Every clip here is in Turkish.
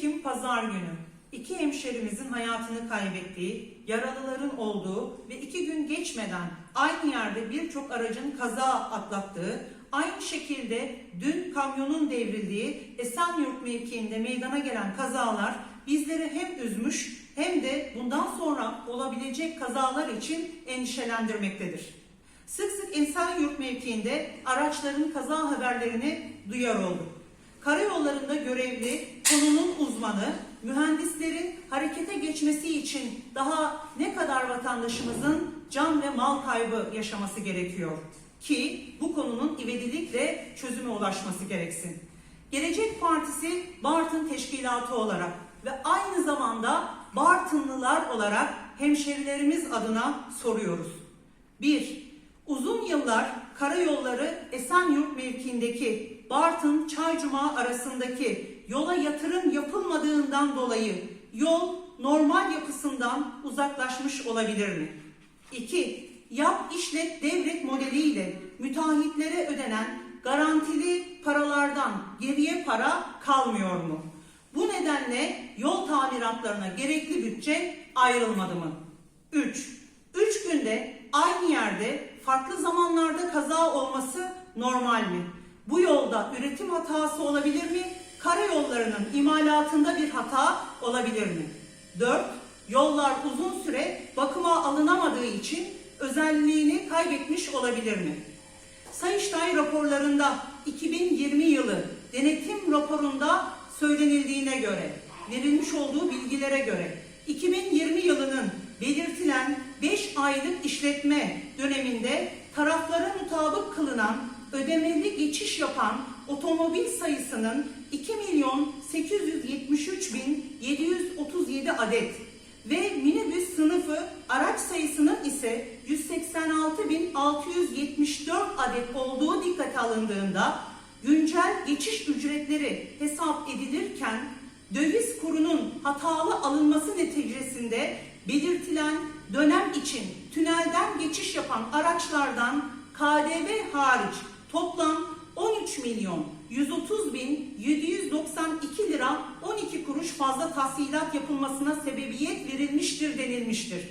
Ekim Pazar günü iki hemşerimizin hayatını kaybettiği, yaralıların olduğu ve iki gün geçmeden aynı yerde birçok aracın kaza atlattığı, aynı şekilde dün kamyonun devrildiği Esenyurt mevkiinde meydana gelen kazalar bizleri hem üzmüş hem de bundan sonra olabilecek kazalar için endişelendirmektedir. Sık sık Esenyurt mevkiinde araçların kaza haberlerini duyar olduk. Karayollarında görevli, konunun uzmanı, mühendislerin harekete geçmesi için daha ne kadar vatandaşımızın can ve mal kaybı yaşaması gerekiyor ki bu konunun ivedilikle çözüme ulaşması gereksin. Gelecek Partisi Bartın Teşkilatı olarak ve aynı zamanda Bartınlılar olarak hemşerilerimiz adına soruyoruz. 1. Uzun yıllar karayolları Esenyurt mevkiindeki Bartın Çaycuma arasındaki yola yatırım yapılmadığından dolayı yol normal yapısından uzaklaşmış olabilir mi? 2. Yap işlet devret modeliyle müteahhitlere ödenen garantili paralardan geriye para kalmıyor mu? Bu nedenle yol tamiratlarına gerekli bütçe ayrılmadı mı? 3. 3 günde aynı yerde farklı zamanlarda kaza olması normal mi? Bu yolda üretim hatası olabilir mi? Karayollarının imalatında bir hata olabilir mi? 4. Yollar uzun süre bakıma alınamadığı için özelliğini kaybetmiş olabilir mi? Sayıştay raporlarında 2020 yılı denetim raporunda söylenildiğine göre, verilmiş olduğu bilgilere göre 2020 yılının belirtilen 5 aylık işletme döneminde taraflara mutabık kılınan ödemeli geçiş yapan otomobil sayısının 2 milyon 873 bin 737 adet ve minibüs sınıfı araç sayısının ise 186.674 adet olduğu dikkate alındığında güncel geçiş ücretleri hesap edilirken döviz kurunun hatalı alınması neticesinde belirtilen dönem için tünelden geçiş yapan araçlardan KDV hariç toplam 13 milyon 130 bin 792 lira 12 kuruş fazla tahsilat yapılmasına sebebiyet verilmiştir denilmiştir.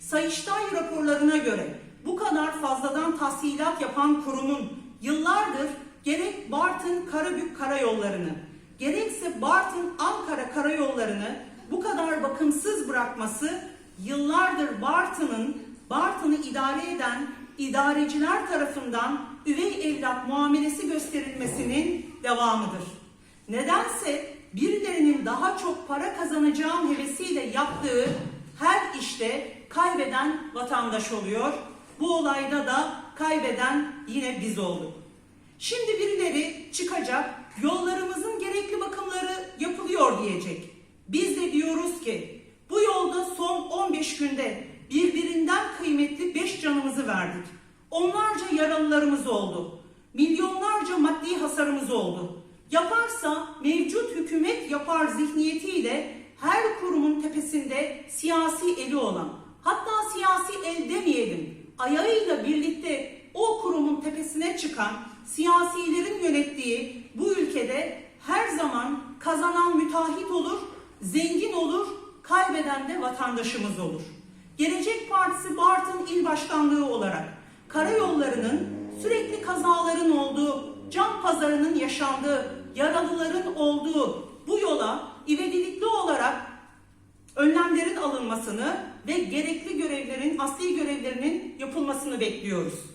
Sayıştay raporlarına göre bu kadar fazladan tahsilat yapan kurumun yıllardır gerek Bartın Karabük karayollarını gerekse Bartın Ankara karayollarını bu kadar bakımsız bırakması yıllardır Bartın'ın Bartın'ı idare eden idareciler tarafından üvey evlat muamelesi gösterilmesinin devamıdır. Nedense birilerinin daha çok para kazanacağım hevesiyle yaptığı her işte kaybeden vatandaş oluyor. Bu olayda da kaybeden yine biz olduk. Şimdi birileri çıkacak, yollarımızın gerekli bakımları yapılıyor diyecek. Biz de diyoruz ki bu yolda son 15 günde birbirinden kıymetli 5 canımızı verdik. Onlarca yaralılarımız oldu. Milyonlarca maddi hasarımız oldu. Yaparsa mevcut hükümet yapar zihniyetiyle her kurumun tepesinde siyasi eli olan, hatta siyasi el demeyelim, ayağıyla birlikte o kurumun tepesine çıkan siyasilerin yönettiği bu ülkede her zaman kazanan müteahhit olur, zengin olur, kaybeden de vatandaşımız olur. Gelecek Partisi Bartın İl Başkanlığı olarak karayollarının sürekli kazaların olduğu, can pazarının yaşandığı, yaralıların olduğu bu yola ivedilikli olarak önlemlerin alınmasını ve gerekli görevlerin, asli görevlerinin yapılmasını bekliyoruz.